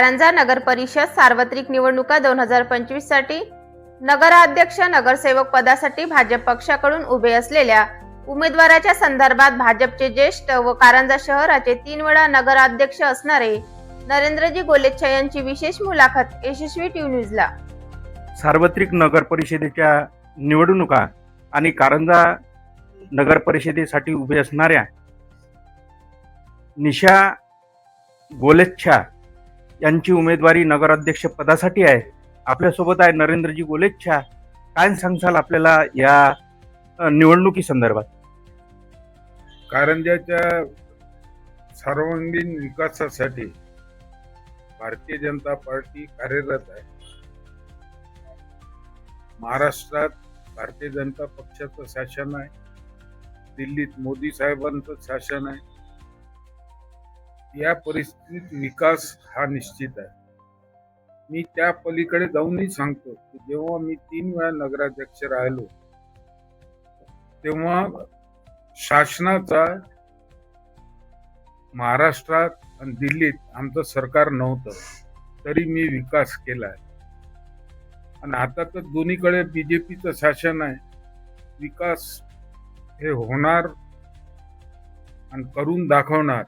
कारंजा नगर परिषद सार्वत्रिक निवडणुका दोन हजार पंचवीससाठी. नगराध्यक्ष नगरसेवक पदासाठी भाजप पक्षाकडून उभे असलेल्या उमेदवाराच्या संदर्भात भाजपचे ज्येष्ठ व कारंजा शहराचे तीन वेळा नगराध्यक्ष असणारे नरेंद्रजी गोलेच्छा यांची विशेष मुलाखत यशस्वी टीव्ही न्यूजला. सार्वत्रिक नगर परिषदेच्या निवडणुका आणि कारंजा नगर परिषदेसाठी उभे असणाऱ्या निशा गोलेच्छा यांची उमेदवारी नगराध्यक्ष पदासाठी आहे. आपल्यासोबत आहे नरेंद्रजी गोलेच्छा. काय सांगशाल आपल्याला या निवडणुकी संदर्भात? कारंजाच्या सर्वांगीण विकासासाठी भारतीय जनता पार्टी कार्यरत आहे. महाराष्ट्रात भारतीय जनता पक्षाचं शासन आहे. दिल्लीत मोदी साहेबांचं शासन आहे. या परिस्थितीत विकास हा निश्चित आहे. मी त्या पलीकडे जाऊनही सांगतो की जेव्हा मी तीन वेळा नगराध्यक्ष राहिलो तेव्हा शासनाचा महाराष्ट्रात आणि दिल्लीत आमचं सरकार नव्हतं तरी मी विकास केलाय आणि आता तर दोन्हीकडे बीजेपीचं शासन आहे. विकास हे होणार आणि करून दाखवणार.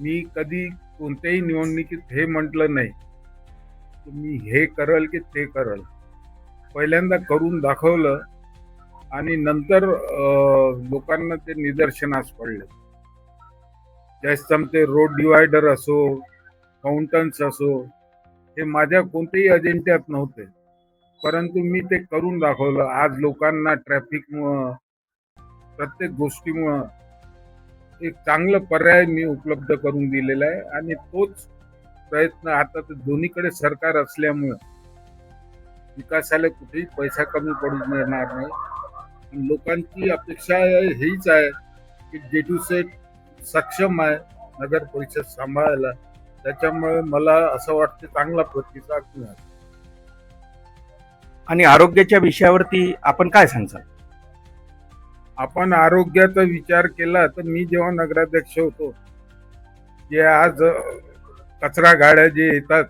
मी कधी कोणत्याही निवडणुकीत हे म्हटलं नाही. की मी हे करल की ते करल. पहिल्यांदा करून दाखवलं आणि नंतर लोकांना ते निदर्शनास पडले. जास्त ते रोड डिवायडर असो फाउंटन्स असो हे माझ्या कोणत्याही अजेंड्यात नव्हते. परंतु मी ते करून दाखवलं. आज लोकांना ट्रॅफिकमुळं प्रत्येक गोष्टीमुळं एक चांगलं पर्याय मी उपलब्ध करून दिलेला आहे आणि तोच प्रयत्न आता तर दोन्हीकडे सरकार असल्यामुळं विकासाला कुठेही पैसा कमी पडू मिळणार नाही. लोकांची अपेक्षा हीच आहे की जेटू सेट सक्षम आहे नगर परिषद सांभाळायला. त्याच्यामुळे मला असं वाटतं चांगला प्रतिसाद मिळाला. आणि आरोग्याच्या विषयावरती आपण काय सांगता आपण आरोग्याचा विचार केला तर मी जेव्हा नगराध्यक्ष होतो जे आज कचरा गाड्या जे येतात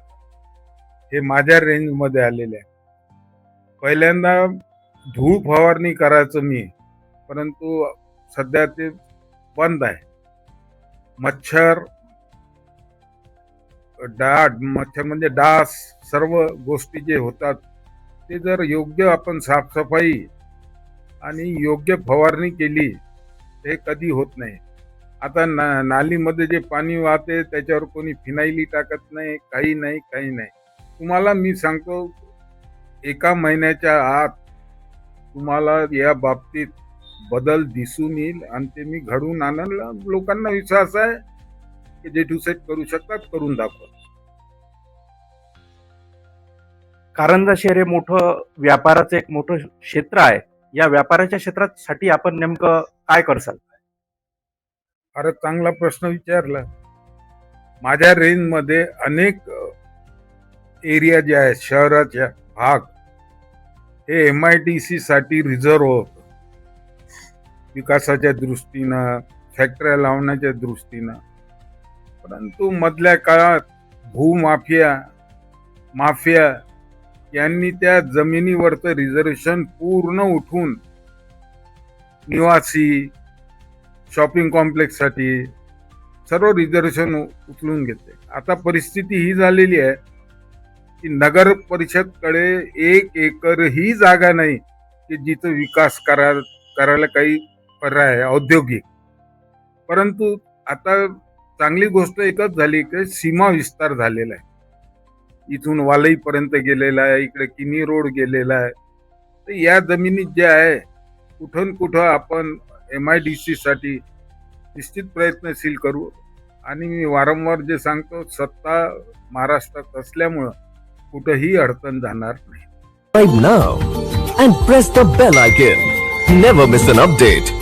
हे माझ्या रेंजमध्ये आलेले आहे पहिल्यांदा धूळ फवारणी करायचं मी परंतु सध्या ते बंद आहे. मच्छर डाट मच्छर म्हणजे डास सर्व गोष्टी जे होतात ते जर योग्य आपण साफसफाई आणि योग्य फवारणी केली हे कधी होत नाही. आता ना नालीमध्ये जे पाणी वाहते त्याच्यावर कोणी फिनाईली टाकत नाही काही नाही काही नाही. तुम्हाला मी सांगतो एका महिन्याच्या आत तुम्हाला या बाबतीत बदल दिसून येईल आणि ते मी घडवून आणलं. लोकांना विश्वास आहे की जे सेट करू शकतात करून दाखवा. कारंजा शहर हे मोठं व्यापाराचं एक मोठं क्षेत्र आहे. या व्यापाराच्या क्षेत्रासाठी आपण नेमकं काय करसाल? अरे चांगला प्रश्न विचारला. माझ्या रेंजमध्ये अनेक एरिया जे आहेत शहराच्या भाग हे एम आय डी सी साठी रिझर्व होत. विकासाच्या दृष्टीनं फॅक्टऱ्या लावण्याच्या दृष्टीनं. परंतु मधल्या काळात भूमाफिया माफिया यांनी त्या जमिनीवरचं रिझर्वेशन पूर्ण उठून निवासी शॉपिंग कॉम्प्लेक्ससाठी सर्व रिझर्वेशन उचलून घेते आता परिस्थिती ही झालेली आहे की नगर परिषदकडे एक एकर ही जागा नाही की जिथं विकास करा करायला काही पर्याय आहे औद्योगिक. परंतु आता चांगली गोष्ट एकच झाली की सीमा विस्तार झालेला आहे. इथून वालईपर्यंत गेलेला आहे इकडे किनी रोड गेलेला आहे तर या जमिनीत जे आहे कुठून कुठं आपण एम आय डी साठी निश्चित प्रयत्नशील करू आणि मी वारंवार जे सांगतो सत्ता महाराष्ट्रात असल्यामुळं कुठंही अडचण जाणार नाही Subscribe now and press the bell icon. Never miss an update.